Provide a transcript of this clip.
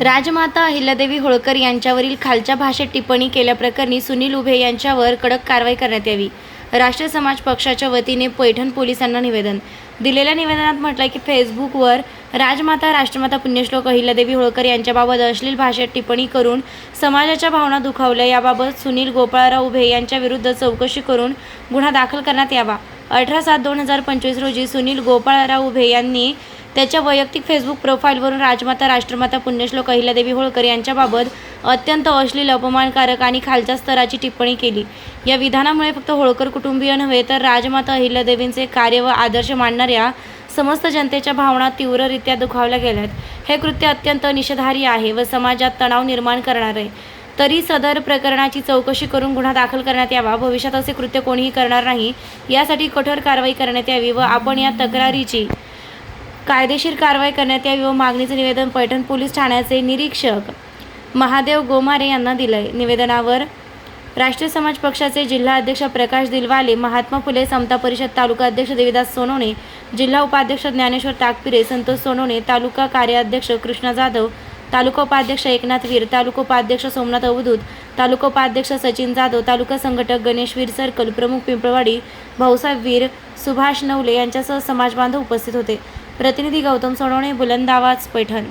राजमाता अहिल्यादेवी होळकर यांच्यावरील खालच्या भाषेत टिप्पणी केल्याप्रकरणी सुनील उभे यांच्यावर कडक कारवाई करण्यात यावी. राष्ट्रीय समाज पक्षाच्या वतीने पैठण पोलिसांना निवेदन. दिलेल्या निवेदनात म्हटलंय की फेसबुकवर राजमाता राष्ट्रमाता पुण्यश्लोक अहिल्यादेवी होळकर यांच्याबाबत अश्लील भाषेत टिप्पणी करून समाजाच्या भावना दुखावल्या. याबाबत सुनील गोपाळराव उभे यांच्या विरुद्ध चौकशी करून गुन्हा दाखल करण्यात यावा. अठरा सात दोन हजार पंचवीस रोजी सुनील गोपाळराव उभे यांनी त्याच्या वैयक्तिक फेसबुक प्रोफाईलवरून राजमाता राष्ट्रमाता पुण्यश्लोक अहिल्यादेवी होळकर यांच्याबाबत अत्यंत अश्लील अपमानकारक आणि खालच्या स्तराची टिप्पणी केली. या विधानामुळे फक्त होळकर कुटुंबीय नव्हे तर राजमाता अहिल्यादेवींचे कार्य व आदर्श मांडणाऱ्या समस्त जनतेच्या भावना तीव्ररित्या दुखावल्या गेल्यात. हे कृत्य अत्यंत निषेधार्ह आहे व समाजात तणाव निर्माण करणार आहे. तरी सदर प्रकरणाची चौकशी करून गुन्हा दाखल करण्यात यावा. भविष्यात असे कृत्य कोणीही करणार नाही. यासाठी कठोर कारवाई करण्यात यावी व आपण या तक्रारीची कायदेशीर कारवाई करण्यात यावी व मागणीचे निवेदन पैठण पोलीस ठाण्याचे निरीक्षक महादेव गोमारे यांना दिलंय. निवेदनावर राष्ट्रीय समाज पक्षाचे जिल्हा अध्यक्ष प्रकाश दिलवाले महात्मा फुले समता परिषद तालुका अध्यक्ष देवीदास सोनवणे जिल्हा उपाध्यक्ष ज्ञानेश्वर ताकपिरे संतोष सोनवणे तालुका कार्याध्यक्ष कृष्णा जाधव तालुका उपाध्यक्ष एकनाथ वीर तालुका उपाध्यक्ष सोमनाथ अवधूत तालुका उपाध्यक्ष सचिन जाधव तालुका संघटक गणेश वीर सर्कल प्रमुख पिंपळवाडी भाऊसाहेब वीर सुभाष नवले यांच्यासह समाजबांधव उपस्थित होते. प्रतिनिधी गौतम सोनवणे बुलंद आवाज पैठण.